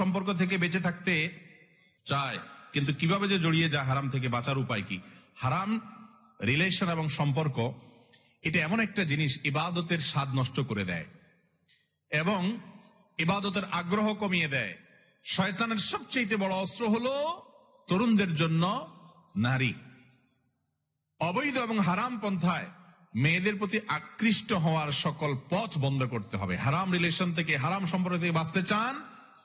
সম্পর্ক থেকে বেঁচে থাকতে চায়, কিন্তু কীভাবে যে জড়িয়ে যায় হারাম থেকে বাঁচার উপায় কি? হারাম রিলেশন এবং সম্পর্ক, এটা এমন একটা জিনিস ইবাদতের স্বাদ নষ্ট করে দেয় এবং ইবাদতের আগ্রহ কমিয়ে দেয়। শয়তানের সবচেয়ে বড় অস্ত্র হলো তরুণদের জন্য নারী। অবৈধ এবং হারাম পন্থায় মেয়েদের প্রতি আকৃষ্ট হওয়ার সকল পথ বন্ধ করতে হবে। হারাম রিলেশন থেকে, হারাম সম্পর্ক থেকে বাঁচতে চান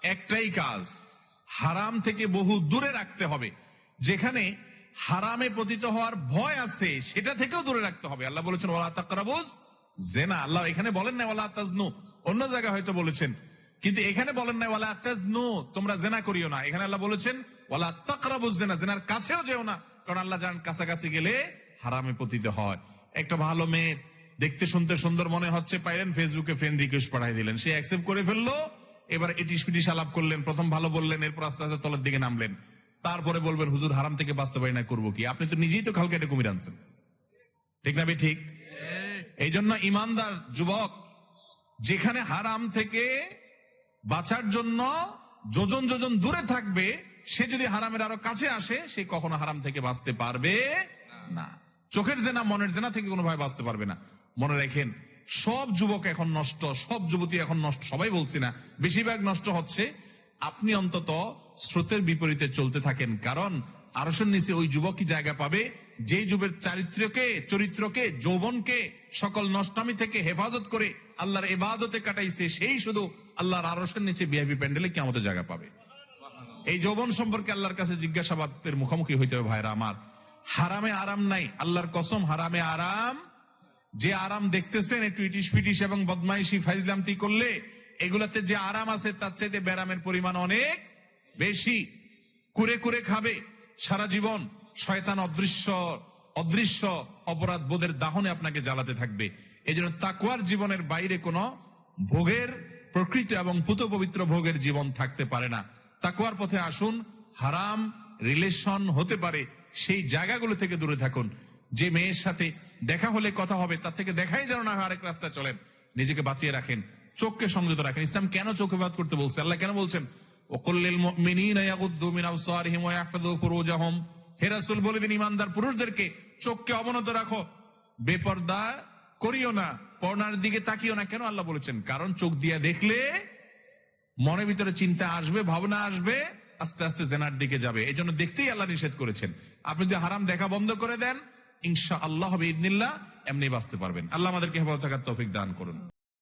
একটাই কাজ, হারাম থেকে বহু দূরে রাখতে হবে। যেখানে হারামে পতিত হওয়ার ভয় আছে, সেটা থেকেও দূরে রাখতে হবে। আল্লাহ বলেছেন ওলা তাকরাবুজ জেনা। আল্লাহ এখানে বলেন না ওলা তাজনু। অন্য জায়গায় হয়তো বলেছেন। কিন্তু এখানে বলেন না ওয়ালা তাজনু। তোমরা জেনা করিও না। এখানে আল্লাহ বলেছেন, ওয়ালা তাকরাবুজ জেনা। জেনার কাছেও যেও না, কারণ আল্লাহ জান কাছাকাছি গেলে হারামে পতিত হয়। একটা ভালো মেয়ে, দেখতে শুনতে সুন্দর মনে হচ্ছে, পাইলেন ফেসবুকে ফ্রেন্ড রিকোয়েস্ট পাঠাই দিলেন। সে অ্যাকসেপ্ট করে ফেলল এবার এটিস পিটিস আলাপ করলেন, প্রথম ভালো বললেন, এরপর আস্তে আস্তে তলের দিকে নামলেন। তারপরে বলবেন, হুজুর, হারাম থেকে বাঁচতে পারি না করব কি? আপনি তো নিজেই তো খাল কেটে কুমির আনছেন। ঠিক না ঠিক? এই জন্য ইমানদার যুবক, যেখানে হারাম থেকে বাঁচার জন্য যোজন যোজন দূরে থাকবে, সে যদি হারামের আরও কাছে আসে, সে কখনো হারাম থেকে বাঁচতে পারবে না। চোখের জেনা, মনের জেনা থেকে কোনো ভাবে বাঁচতে পারবে না। মনে রাখেন সব যুবক এখন নষ্ট, সব যুবতী এখন নষ্ট, সবাই বলছি না। বেশিরভাগ নষ্ট হচ্ছে আপনি অন্তত স্রোতের বিপরীতে চলতে থাকেন, কারণ আরসের নিচে ওই যুবকই জায়গা পাবে? যে যুবের চারিত্রকে, চরিত্রকে, যৌবনকে সকল নষ্টামি থেকে হেফাজত করে আল্লাহর এবাদতে কাটাইছে, সেই শুধু আল্লাহর আরসের নিচে বিআইপি প্যান্ডেলে কেমন জায়গা পাবে। এই যৌবন সম্পর্কে আল্লাহর কাছে জিজ্ঞাসাবাদের মুখোমুখি হইতে হবে, ভাইরা আমার। হারামে আরাম নাই, আল্লাহর কসম হারামে আরাম যে আরাম দেখতেছেন, একটু ইটিস পিটিস এবং বদমাইশি ফাইজলামতি করলে, এগুলাতে যে আরাম আছে, তার চাইতে ব্যারামের পরিমাণ অনেক বেশি। কুরে কুরে খাবে। সারা জীবন শয়তান অদৃশ্য অদৃশ্য অপরাধ বোধের দাহনে আপনাকে জ্বালাতে থাকবে। এই জন্য তাকুয়ার জীবনের বাইরে কোনো ভোগের, প্রকৃত এবং পুত পবিত্র ভোগের জীবন থাকতে পারে না। তাকুয়ার পথে আসুন। হারাম রিলেশন হতে পারে। সেই জায়গাগুলো থেকে দূরে থাকুন। যে মেয়ের সাথে দেখা হলে কথা হবে, তার থেকে দেখাই যেন না হয় আরেক রাস্তায় চলেন। নিজেকে বাঁচিয়ে রাখেন, চোখকে সংযত রাখেন। ইসলাম কেন চোখে বাদ করতে বলছে? আল্লাহ কেন বলছেন? বলে দিন ইমানদার পুরুষদেরকে, চোখকে অবনত রাখো। বেপর্দা করিও না পর্নার দিকে তাকিও না। কেন আল্লাহ বলেছেন? কারণ চোখ দিয়ে দেখলে মনের ভিতরে চিন্তা আসবে, ভাবনা আসবে, আস্তে আস্তে জেনার দিকে যাবে। এই জন্য দেখতেই আল্লাহ নিষেধ করেছেন। আপনি যদি হারাম দেখা বন্ধ করে দেন ইনশা আল্লাহ হবে ইদনিল্লাহ এমনি বাঁচতে পারবেন। আল্লাহ আমাদেরকে হেফাজত থাকার তৌফিক দান করুন।